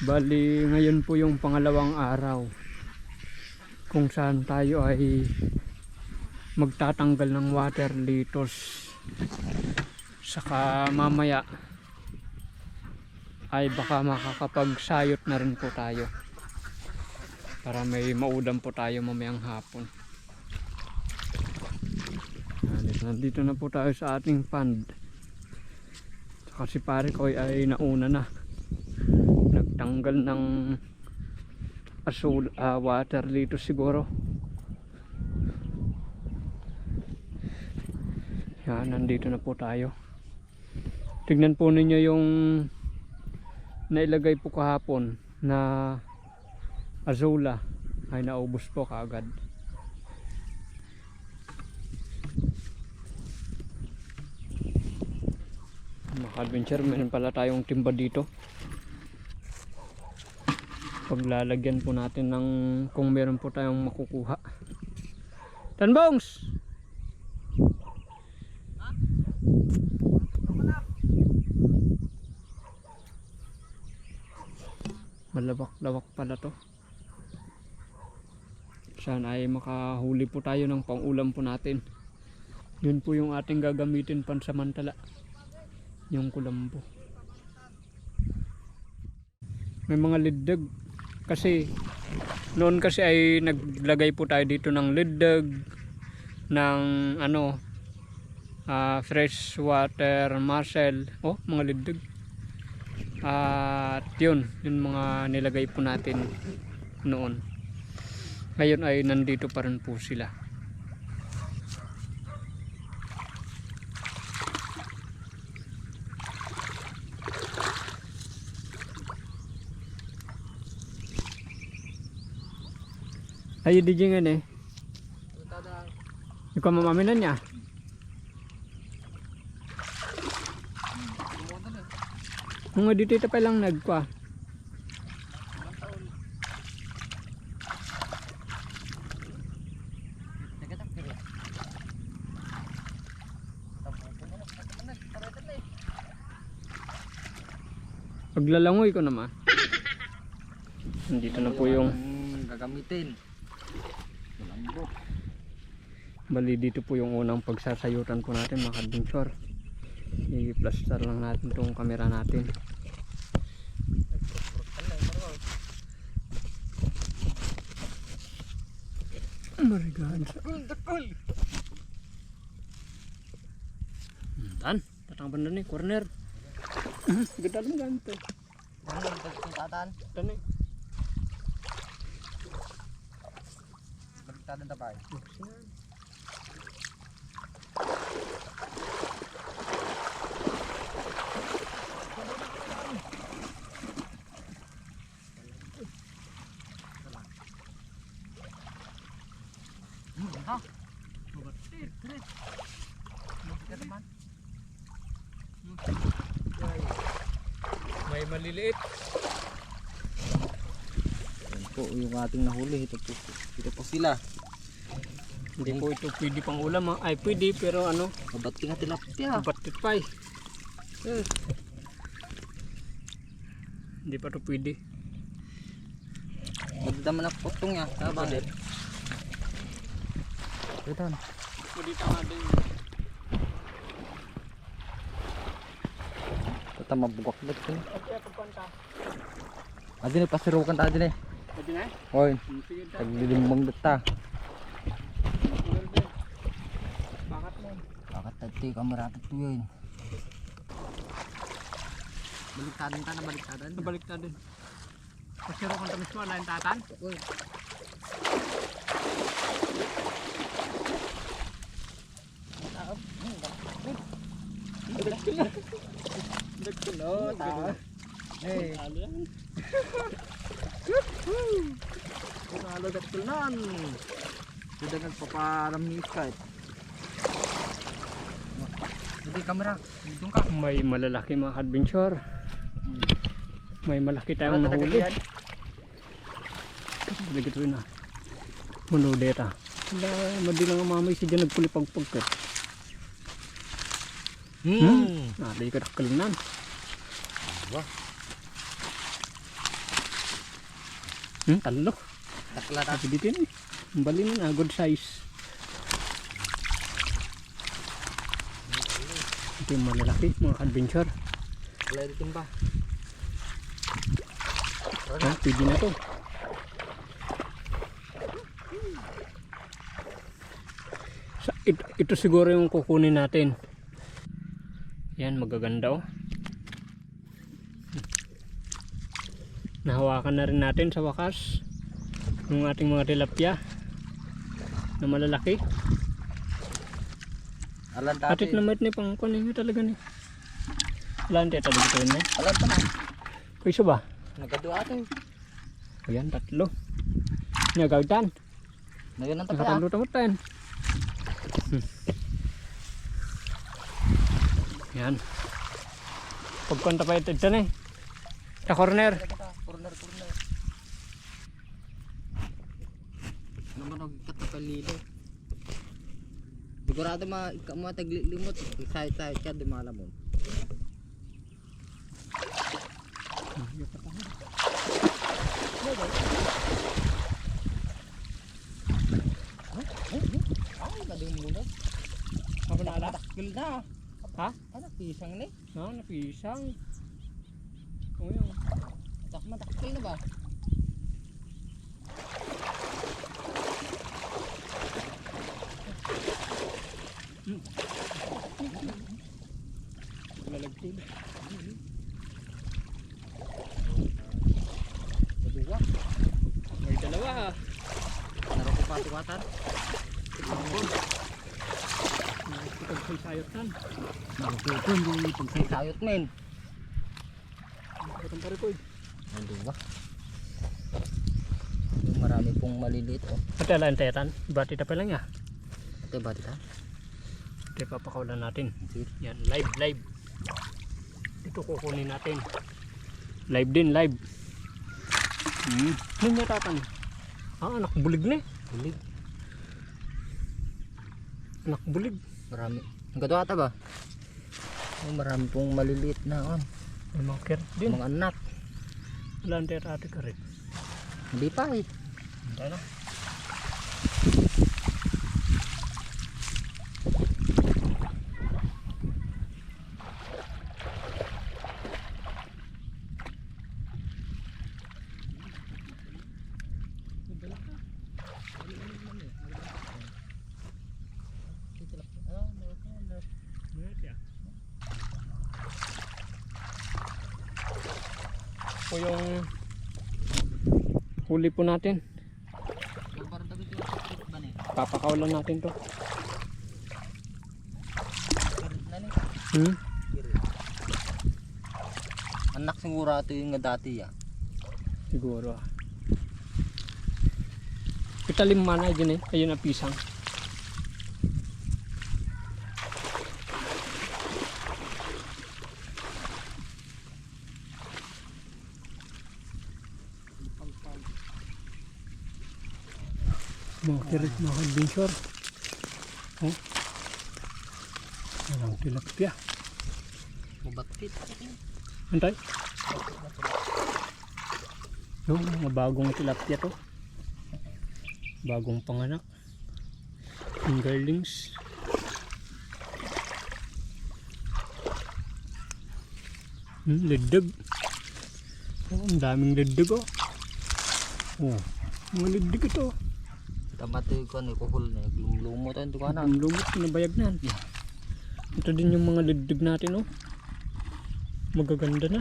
Bali, ngayon po yung pangalawang araw kung saan tayo ay magtatanggal ng water litos. Saka mamaya ay baka makakapagsayot na rin po tayo para may maudam po tayo mamayang hapon. Nandito, na po tayo sa ating pond. Saka si pare ko ay nauna na nagtanggal ng asul ah, water dito siguro. Yan nandito na po tayo. Tignan po ninyo yung nailagay po kahapon na azula. Ay naubos po kaagad. Mga adventure meron pala tayong timba dito paglalagyan po natin ng kung meron po tayong makukuha. Tanbongs! malawak-lawak pala to. Sana ay makahuli po tayo ng pangulam po natin. Yun po yung ating gagamitin pansamantala. Yung kulambo. May mga liddag kasi noon kasi ay naglagay po tayo dito ng liddag ng ano ah, fresh water mussel oh mga liddag. At yun yung mga nilagay po natin noon. Ngayon ay nandito pa rin po sila Ayo di jingan eh. Ikaw mamaminan niya. Mga dito ito pa lang nagkwa. Paglalangoy ko naman. Nandito na po yung gagamitin. Bali dito po yung unang pagsasayutan po natin mga adventure. I-plaster lang natin tong camera natin. Marigaan sa Dakol! Dan, tatang banda ni corner. Ganda lang ganito. Ano ang tabay. Hmm, ha? Mabigat naman. May maliliit. Yan po yung ating nahuli. Ito po, ito po sila. Hindi po ito pwede pang ulam. ha. Ay pwede pero ano, Kabati nga tilapia. batit pa eh. Eh. Hindi pa ito pwede. Magdaman ang putong niya. Tama. Ito. Pwede tanga din. Ito mabugak na ito. Okay, pagpanta. Adi na pasirukan ta adi na. Pwede na eh. Hoy, Hmm, Tati kamera ito yun? Baliktadan ta na baliktadan. Nabalik na din. Pasiro kang tamis mo, lain tatan. Uy. Nagkulot. Hey, Ano yan? nalagat ko nan. Hindi kamera, dito ka. May malalaki mga adventure. May malaki tayong nahuli. Lagi ito na. Manudeta. Wala, madilang ang mamay siya dyan nagpulipagpagkat. Hmm. Nalay ka nakalinan. Hmm, talo. Takla ta. Sabi dito yun eh. Ang bali na, good size. Yung malalaki, mga adventure. Takla dito ba? Ha, pwede na to. Sa, ito, ito siguro yung kukunin natin. Yan, magaganda oh. Nahawakan na rin natin sa wakas yung ating mga tilapia na malalaki. Alam ta. Atit na mait ni pang kunin talaga ni. Wala hindi talaga ito yun eh. Alam ta na. Kaysa ba? Nagkadua to. Ayan, tatlo. Nagagdan. Ngayon ang takla. Nakatalo tamot tayo. Hmm. Yan. Pagkanta pa ito dyan eh. Sa corner. Corner, corner. Ano man ang katakalilo? Sigurado ma ikaw mo taglilimot. Kahit kahit ka di malamon. Ay, mading muna. Ako na ala. Takil na. Ha? Ano, pisang ni? No, napisang. O yun. Tak matakil na ba? Lalagtid. Madua. May dalawa. Naro ko patiwatan. Pagsaysayot tan. Nagtutun yung pagsaysayot men. Ko eh. Madua. Yung marami pong maliliit oh. Ate ala tetan. Bati ta pa lang ya. Ate ba dito? Ate papakawalan natin. Yan, live, live. Ito kukunin natin. Live din, live. Hmm. Ano niya tatan? Ah, anak bulig na eh. Bulig. Anak bulig. Marami. Ang gato ata ba? Oh, marami pong maliliit na on. May mga kirt din. Mga anak. Wala ang ate ka rin. Hindi pa eh. Hintay na. Po yung huli po natin. Papakawalan natin to. Hmm? Anak siguro ito yung nga dati ya. Siguro. ah. Italim mana dyan eh. Ayun ang pisang. Kirit mga adventure. Oh. Walang tilapia. Mabaktit. Antay. Yung mga bagong tilapia to. Bagong panganak. Fingerlings. Hmm, lidag. Oh, ang daming lidag oh. Oh, mga lidag ito. Tama ito yung ano, kuhul na. Lumot. Ang lumot, pinabayag na. Ito din yung mga lidag natin oh. Magaganda na.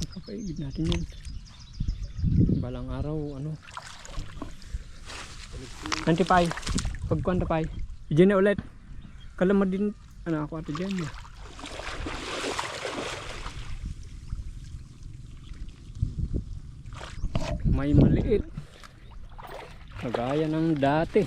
Ipapaigid natin yan. Balang araw, ano. Antipay. Pagkuhan tapay. Diyan na ulit. Kalama din. Ano ako ate dyan. eh. May maliit. Kagaya ng dati.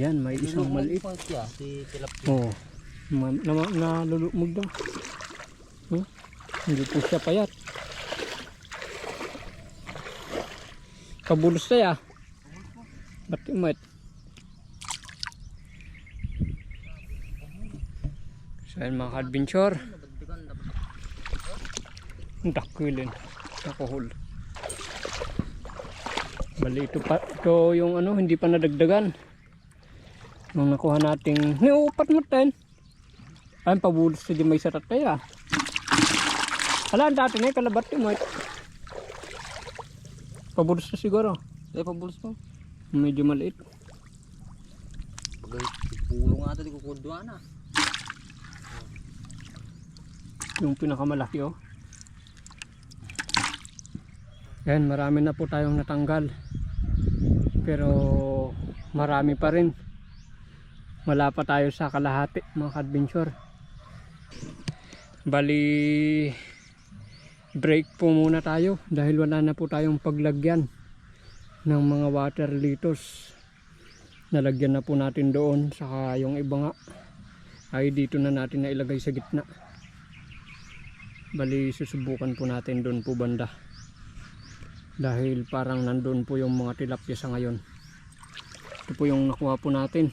Yan, may isang maliit. Oh, ma na, nalulumog daw. Hmm? Hindi po siya payat. Kabulos na ya. Ba't imat? So yan mga adventure. Ang takwilin. Takuhol. Bali ito pa. Ito yung ano, hindi pa nadagdagan. Nung nakuha nating, niupat mo tayo. Ay, pabulos sa di may sarat tayo ah. Ala, ang dati na yung kalabat mo. eh. Pabulos na siguro. Eh, pabulos mo. Medyo maliit. Pag pulong ito, di kukudwa na. Yung pinakamalaki oh. Yan, marami na po tayong natanggal. Pero marami pa rin. Wala pa tayo sa kalahati mga adventure Bali break po muna tayo dahil wala na po tayong paglagyan ng mga water litos. Nalagyan na po natin doon saka yung iba nga ay dito na natin na ilagay sa gitna. Bali susubukan po natin doon po banda. Dahil parang nandun po yung mga tilapia sa ngayon. Ito po yung nakuha po natin.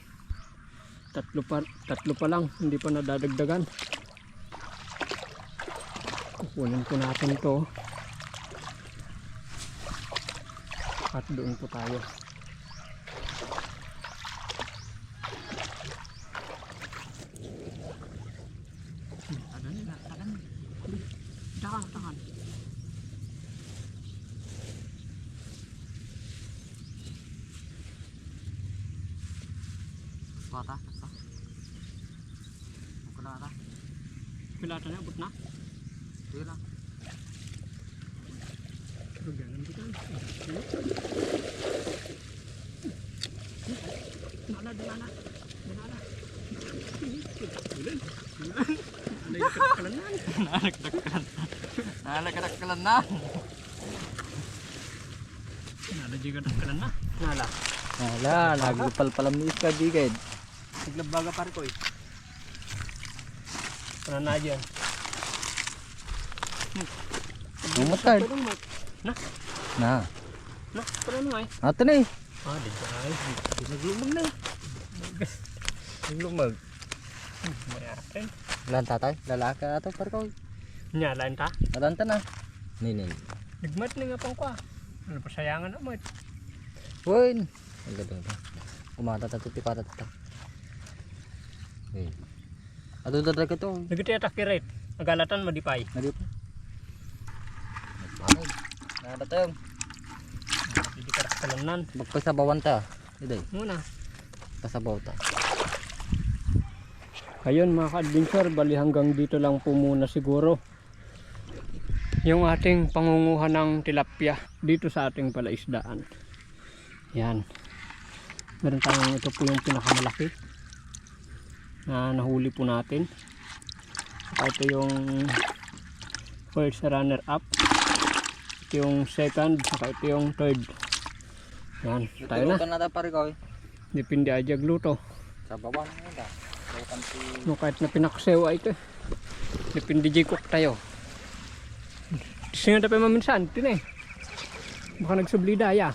Tatlo pa, tatlo pa lang, hindi pa nadadagdagan. Kukunin po natin to. At doon po tayo. Takan, takan. Bata, basta. Bukan na ata. Pilata na, abot na. Sige lang. Pero ganun dito. Nala, nala. Nala. Nalagkadakkalan na. Nala, di ka nakalan na. Nala. Wala, nagupal palam ni Iska Digad. Naglabaga pare ko eh. Ano na dyan? Mo. Na, Na. na, pero ano ay? Ato na eh. Ah, di ba ay? Naglumag na eh. Naglumag. Mayatin. Lan tatay, lalaki ato par ko. Nyalan ta. Alanta na. Ninin. Nagmat na nga pang kwa. Ano pa sayangan na mo. Woy. Ang ganda. Kumata tato tipata tata. Eh. Ato dadag ito. Nagiti atakirit. Agalatan madipay. Nadi pa. Nagpangay. Nada tayo. Hindi ka nakalanan. Magpasabawan ta. Iday. Muna. Pasabaw ta. Ayun mga ka-adventure, bali hanggang dito lang po muna siguro. Yung ating pangunguha ng tilapia dito sa ating palaisdaan. Yan. Meron tayong ito po yung pinakamalaki na nahuli po natin. Saka ito yung first runner up. Ito yung second, saka ito yung third. Yan, tayo na. Ito na. Depende aja gluto. Sa bawang na si No, kahit na pinaksewa ito eh. Depende di cook tayo. Kasi nga tayo maminsan, ito na eh. Baka nagsubli daya.